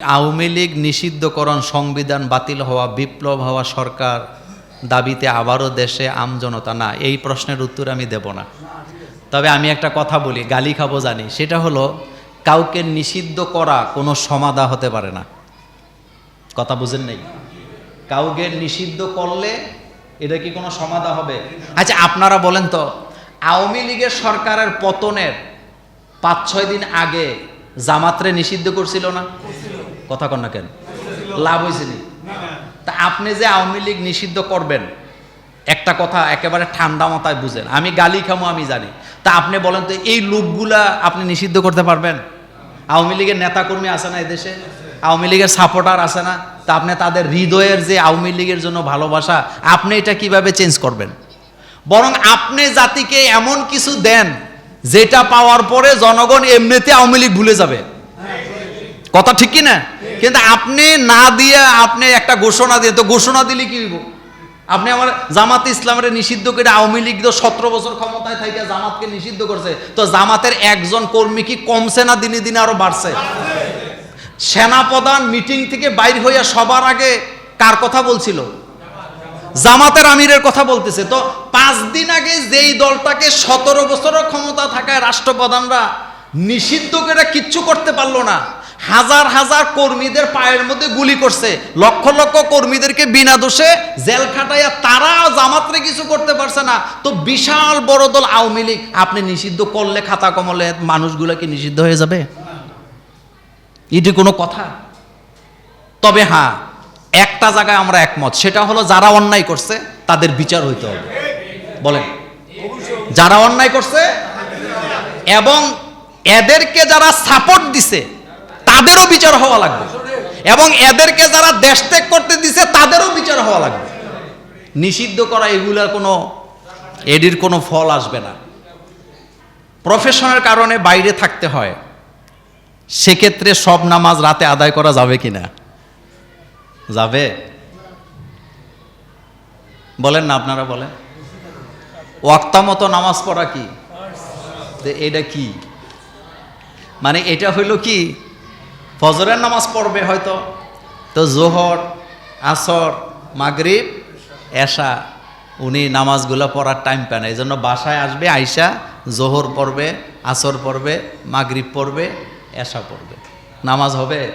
আওয়ামী লীগ নিষিদ্ধকরণ সংবিধান বাতিল হওয়া, বিপ্লব হওয়া সরকার দাবিতে আবারও দেশে আমজনতা না, এই প্রশ্নের উত্তর আমি দেব না। তবে আমি একটা কথা বলি, গালি খাব জানি। সেটা হলো, কাউকে নিষিদ্ধ করা কোনো সমাধা হতে পারে না। কথা বুঝেন নাই? কাউকে নিষিদ্ধ করলে এটা কি কোনো সমাধা হবে? আচ্ছা আপনারা বলেন তো, আওয়ামী লীগের সরকারের পতনের পাঁচ ছয় দিন আগে জামাতরে নিষিদ্ধ করছিল না? কথা কন না কেন? লাভ হয়েছে নি? তা আপনি যে আওয়ামী লীগ নিষিদ্ধ করবেন, একটা কথা একেবারে ঠান্ডা মাথায় বুঝেন, আমি গালি খামো, আমি জানি। তা আপনি বলেন তো, এই লোকগুলা আপনি নিষিদ্ধ করতে পারবেন? আওয়ামী লীগের নেতাকর্মী আছে না এদেশে? আওয়ামী লীগের সাপোর্টার আছে না? তা আপনি তাদের হৃদয়ের যে আওয়ামী লীগের জন্য ভালোবাসা, আপনি এটা কীভাবে চেঞ্জ করবেন? বরং আপনি জাতিকে এমন কিছু দেন, যেটা পাওয়ার পরে জনগণ এমনিতে আওয়ামী লীগ ভুলে যাবে। কথা ঠিক কি না কিন্তু আপনি না দিয়ে আপনি একটা ঘোষণা দিয়ে, তো ঘোষণা দিলে কি হইব? আপনি আমার জামাত ইসলামের নিষিদ্ধ করে আওয়ামী লীগ তো সতেরো বছর ক্ষমতায় থাকে জামাতকে নিষিদ্ধ করছে, তো জামাতের একজন কর্মী কি কমছে না দিনে দিনে আরও বাড়ছে? সেনাপ্রধান মিটিং থেকে বাইর হইয়া সবার আগে কার কথা বলছিল? জামাতের আমিরের কথা বলতেছে। তো পাঁচ দিন আগে যেই দলটাকে সতেরো বছরের ক্ষমতা থাকায় রাষ্ট্রপ্রধানরা নিষিদ্ধ করে কিচ্ছু করতে পারল না। হাজার হাজার কর্মীদের পায়ের মধ্যে গুলি করছে। লক্ষ লক্ষ কর্মীদেরকে বিনা দোষে জেল খাটাইয়া তারা জামাতরে কিছু করতে পারছে না। তো বিশাল বড় দল আওয়ামী লীগ, আপনি নিষিদ্ধ করলে খাতা কমলে মানুষগুলো কি নিষিদ্ধ হয়ে যাবে? এটি কোনো কথা? তবে হ্যাঁ একটা জায়গায় আমরা একমত, সেটা হলো যারা অন্যায় করছে, তাদের বিচার হইতে হবে। বলেন। যারা অন্যায় করছে এবং এদেরকে যারা সাপোর্ট দিছে তাদেরও বিচার হওয়া লাগবে। এবং এদেরকে যারা দেশ ত্যাগ করতে দিছে, তাদেরও বিচার হওয়া লাগবে। নিষিদ্ধ করা এগুলার কোনো, এডির কোনো ফল আসবে না। প্রফেশনের কারণে বাইরে থাকতে হয়। সেক্ষেত্রে সব নামাজ রাতে আদায় করা যাবে কিনা? যাবে? বলেন না, আপনারা বলেন। ওয়াক্তা মতো নামাজ পড়া কি? এটা কি? মানে এটা হইল কি? ফজরের নামাজ পড়বে হয়তো। তো জোহর, আসর, মাগরিব, এশা, উনি নামাজগুলো পড়ার টাইম পায় না এই জন্য বাসায় আসবে, আইসা জোহর পড়বে, আসর পড়বে, মাগরিব পড়বে, এশা পড়বে। নামাজ হবে?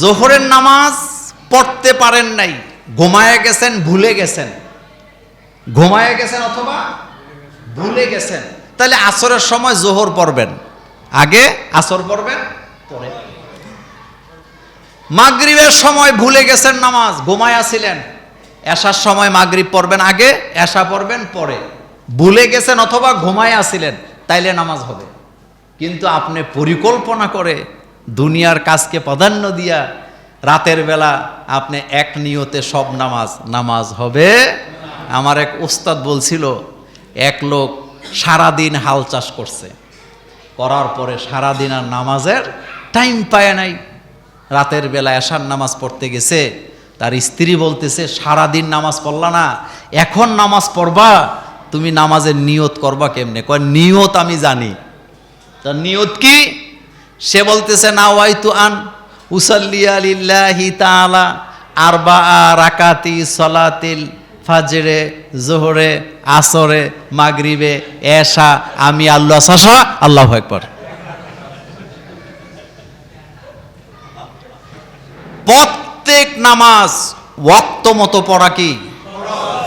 জোহরের নামাজ পড়তে পারেন নাই। ঘুমায় গেছেন, ভুলে গেছেন। ঘুমায় গেছেন অথবা ভুলে গেছেন। তাহলে আসরের সময় জোহর পড়বেন। আগে আসর পড়বেন, পরে। মাগরিবের সময় ভুলে গেছেন নামাজ, ঘুমায় আসিলেন। এসার সময় মাগরিব পড়বেন আগে এসা পড়বেন পরে। ভুলে গেছেন অথবা ঘুমায় আসিলেন, তাইলে নামাজ হবে। কিন্তু আপনি পরিকল্পনা করে দুনিয়ার কাজকে প্রাধান্য দিয়া রাতের বেলা আপনি এক নিয়তে সব নামাজ নামাজ হবে। আমার এক ওস্তাদ বলছিল, এক লোক সারাদিন হাল চাষ করছে। করার পরে সারাদিন আর নামাজের টাইম পায় নাই। রাতের বেলা এশার নামাজ পড়তে গেছে, তার স্ত্রী বলতেছে, সারাদিন নামাজ পড়লা না, এখন নামাজ পড়বা, তুমি নামাজের নিয়ত করবা কেমনে? কয়, নিয়ত আমি জানি। তার নিয়ত কি? সে বলতেছে, না ওয়াইতু আন উসাল্লিয়া লিল্লাহি তাআলা আরবা রাকাতি সলাতিল ফাজরে, জোহরে, আসরে, মাগরিবে, এশা, আমি, আল্লাহ সাশা আল্লাহ একবার প্রত্যেক নামাজ ওয়াক্ত মতো পড়া কি?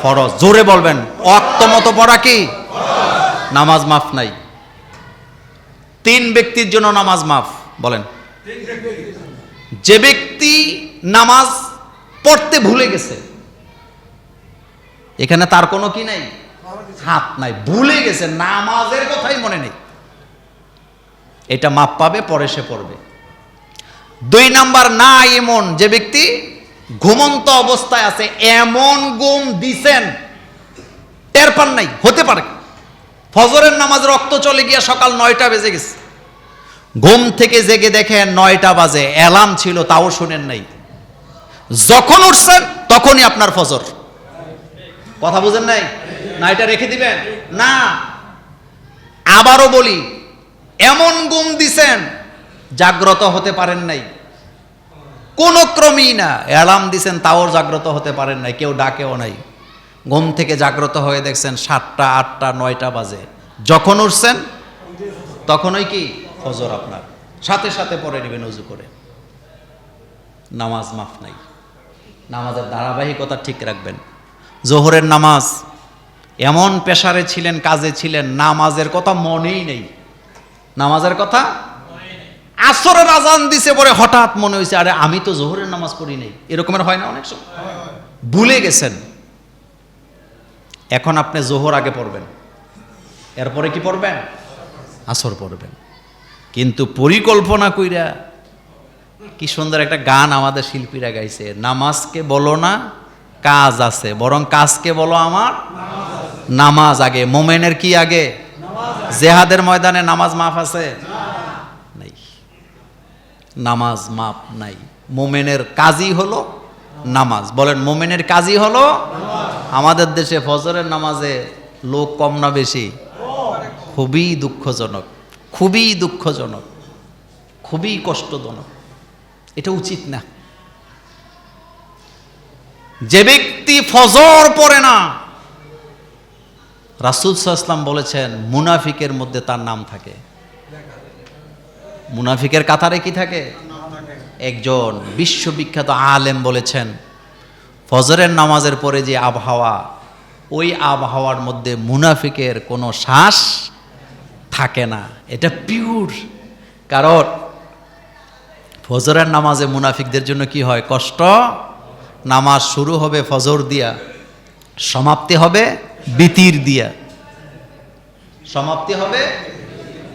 ফরজ। জোরে বলবেন, ওয়াক্ত মতো পড়া কি? নামাজ মাফ নাই। তিন ব্যক্তির জন্য নামাজ মাফ, বলেন। যে ব্যক্তি নামাজ পড়তে ভুলে গেছে এখানে তার কোনো কি নাই? হাত নাই। ভুলে গেছে, নামাজের কথাই মনে নেই। এটা মাপ পাবে, পরে সে পড়বে। দুই নাম্বার, না এমন যে ব্যক্তি ঘুমন্ত অবস্থায় আছে, এমন গুম দিছেন, টের পান নাই, হতে পারে। ফজরের নামাজ রক্ত চলে গিয়া সকাল নয়টা বেজে গেছে। ঘুম থেকে জেগে দেখেন নয়টা বাজে, অ্যালার্ম ছিল, তাও শুনেন নাই। যখন উঠছেন, তখনই আপনার ফজর। কথা বুঝেন নাই? না এটা রেখে দিবেন? না। আবারও বলি, এমন গুম দিছেন, জাগ্রত হতে পারেন নাই। কোনো ক্রমেই না, অ্যালার্ম দিছেন, তাও জাগ্রত হতে পারেন নাই, কেউ ডাকেও নাই। ঘুম থেকে জাগ্রত হয়ে দেখছেন, সাতটা, আটটা, নয়টা বাজে। যখন উঠছেন, তখনই কি? ফজর আপনার। সাথে সাথে পরে নেবেন, উজু করে। নামাজ মাফ নাই। নামাজের ধারাবাহিকতা ঠিক রাখবেন। জোহরের নামাজ। এমন পেশারে ছিলেন, কাজে ছিলেন, নামাজের কথা মনেই নেই। নামাজের কথা আসরের আজান দিছে পরে হঠাৎ মনে হয়েছে আরে আমি তো জোহরের নামাজ পড়ি নাই। এরকমের হয় না অনেক সময়। ভুলে গেছেন। এখন আপনি জোহর আগে পড়বেন। এরপরে কি পড়বেন? আসর পড়বেন। কিন্তু পরিকল্পনা কইরা কি সুন্দর একটা গান আমাদের শিল্পীরা গাইছে, নামাজকে বলো না কাজ আছে। বরং কাজকে বলো আমার নামাজ আগে। মোমেনের কি আগে? জেহাদের ময়দানে নামাজ মাফ আছে? নাই। নামাজ মাপ নাই। মোমেনের কাজই হলো নামাজ। বলেন, মোমেনের কাজই হলো আমাদের দেশে ফজরের নামাজে লোক কম না বেশি? খুবই দুঃখজনক। খুবই দুঃখজনক। খুবই কষ্টজনক। এটা উচিত না। যে ব্যক্তি ফজর পড়ে না, রাসুল সাল্লাম বলেছেন, মুনাফিকের মধ্যে তার নাম থাকে। মুনাফিকের কাতারে কি থাকে? একজন বিশ্ববিখ্যাত আলেম বলেছেন, ফজরের নামাজের পরে যে আবহাওয়া, ওই আবহাওয়ার মধ্যে মুনাফিকের কোনো শ্বাস থাকে না। এটা পিওর কারণ, ফজরের নামাজে মুনাফিকদের জন্য কি হয়? কষ্ট নামাজ শুরু হবে ফজর দিয়া, সমাপ্তি হবে বিতির দিয়া। সমাপ্তি হবে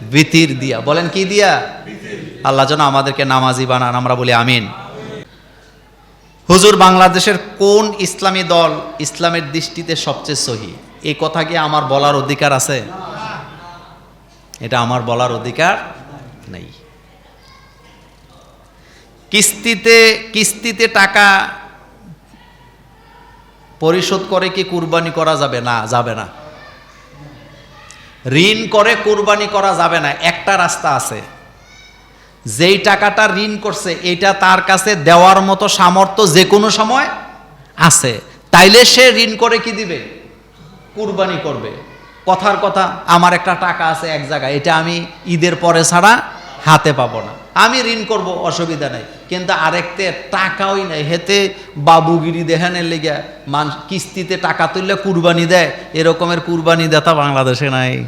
বিতির দিয়া। বলেন কি দিয়া? আল্লাহ যেন আমাদেরকে নামাজি বানান, আমরা বলি আমিন। হুজুর, বাংলাদেশের কোন ইসলামী দল ইসলামের দৃষ্টিতে সবচেয়ে সহি? এই কথা কি আমার বলার অধিকার আছে? এটা আমার বলার অধিকার নেই। কিস্তিতে কিস্তিতে টাকা পরিশোধ করে কি কুরবানি করা যাবে না? যাবে না। ঋণ করে কুরবানি করা যাবে না, একটা রাস্তা আছে। যেই টাকাটা ঋণ করছে, এটা তার কাছে দেওয়ার মতো সামর্থ্য যে কোনো সময় আছে। তাইলে সে ঋণ করে কি দিবে? কুরবানি করবে। কথার কথা, আমার একটা টাকা আছে এক জায়গায়, এটা আমি ঈদের পরে ছাড়া হাতে পাবো না। আমি ঋণ করব, অসুবিধা নাই। কিন্তু আরেকতে টাকাই নাই। হেতে বাবুগিরি দেখানের লেগে মান কিস্তিতে টাকা তুললে কুরবানি দেয়। এরকমের কুরবানি দেতা বাংলাদেশে নাই।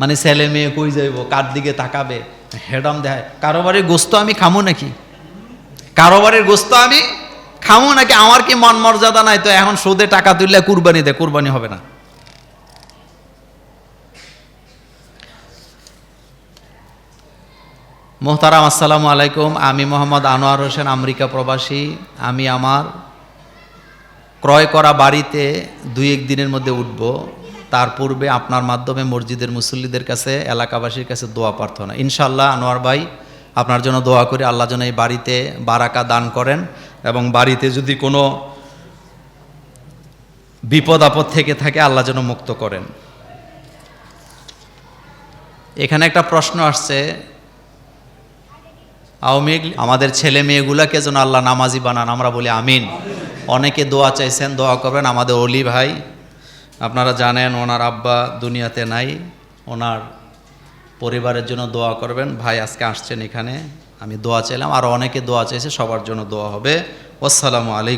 মানে ছেলে মেয়ে কই যাইব, কার দিকে তাকাবে? হেডাম দেখায়, কারোবারের গোস্ত আমি খামো নাকি? কারোবারের গোস্ত আমি খামো নাকি? আমার কি মন মর্যাদা নাই? তো এখন সুদে টাকা তুললে কুরবানি দেয় কুরবানি হবে না। মোহতারাম, আসসালামু আলাইকুম। আমি মোহাম্মদ আনোয়ার হোসেন, আমেরিকা প্রবাসী। আমি আমার ক্রয় করা বাড়িতে দুই এক দিনের মধ্যে উঠব। তার পূর্বে আপনার মাধ্যমে মসজিদের মুসল্লিদের কাছে, এলাকাবাসীর কাছে দোয়া প্রার্থনা। ইনশাল্লাহ আনোয়ার ভাই, আপনার জন্য দোয়া করে, আল্লাহ যেন এই বাড়িতে বারাকা দান করেন এবং বাড়িতে যদি কোনো বিপদ আপদ থেকে থাকে, আল্লাহ যেন মুক্ত করেন। এখানে একটা প্রশ্ন আসছে আওয়ামী আমাদের ছেলে মেয়েগুলাকে যেন আল্লাহ নামাজি বানান, আমরা বলি আমিন। অনেকে দোয়া চাইছেন, দোয়া করবেন। আমাদের অলি ভাই, আপনারা জানেন, ওনার আব্বা দুনিয়াতে নাই। ওনার পরিবারের জন্য দোয়া করবেন। ভাই আজকে আসছেন এখানে, আমি দোয়া চাইলাম। আর অনেকে দোয়া চাইছে, সবার জন্য দোয়া হবে। আসসালামু আলাইকুম।